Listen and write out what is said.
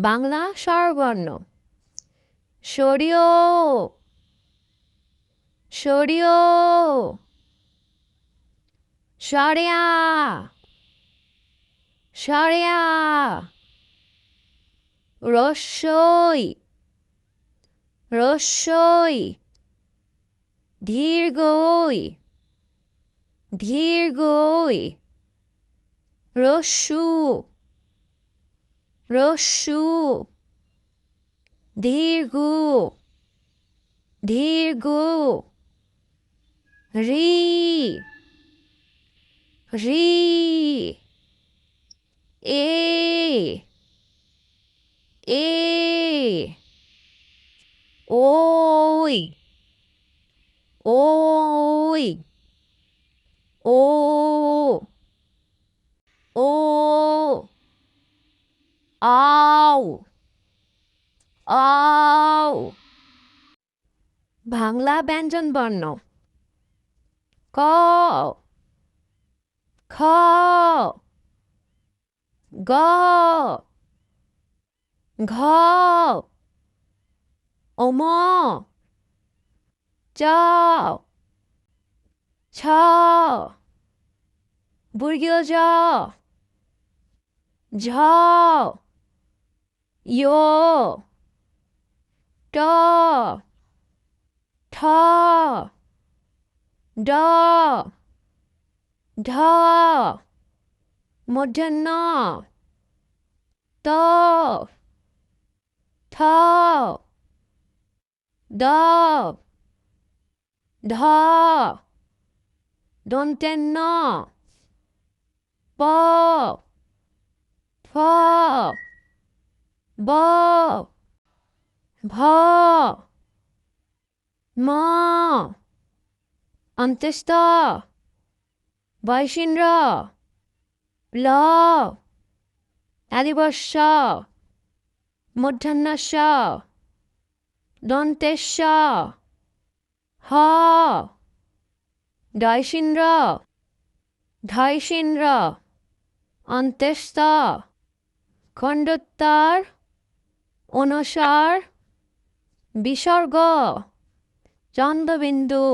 বাংলা স্বরবর্ণ। সরিয় সরিয় সরিয়া সরিয়া রস্যই রস্যই দীর্ঘই দীর্ঘই রস্যু রস্যু দীর্ঘ দীর্ঘ রি রি এ এ ওই ওই ও আও আও। বাংলা ব্যঞ্জন বর্ণ। ক, খ, গ, ঘ ওম চ, ছ, বর্গীয় জ, ঝ। yo, da, ta, da, da, modana, da, ta, da, da, dantena, pa, pa. ব ভ ম অন্ত্যস্ত বৈশিন্দ্র ল আদিবর্ষ মূর্ধন্যস্য দন্তেশ্য হ দয়সীন্দ্র ধৈসীন্দ্র অন্ত্যস্ত খণ্ডোত্তর অনুসার বিসর্গ চন্দ্রবিন্দু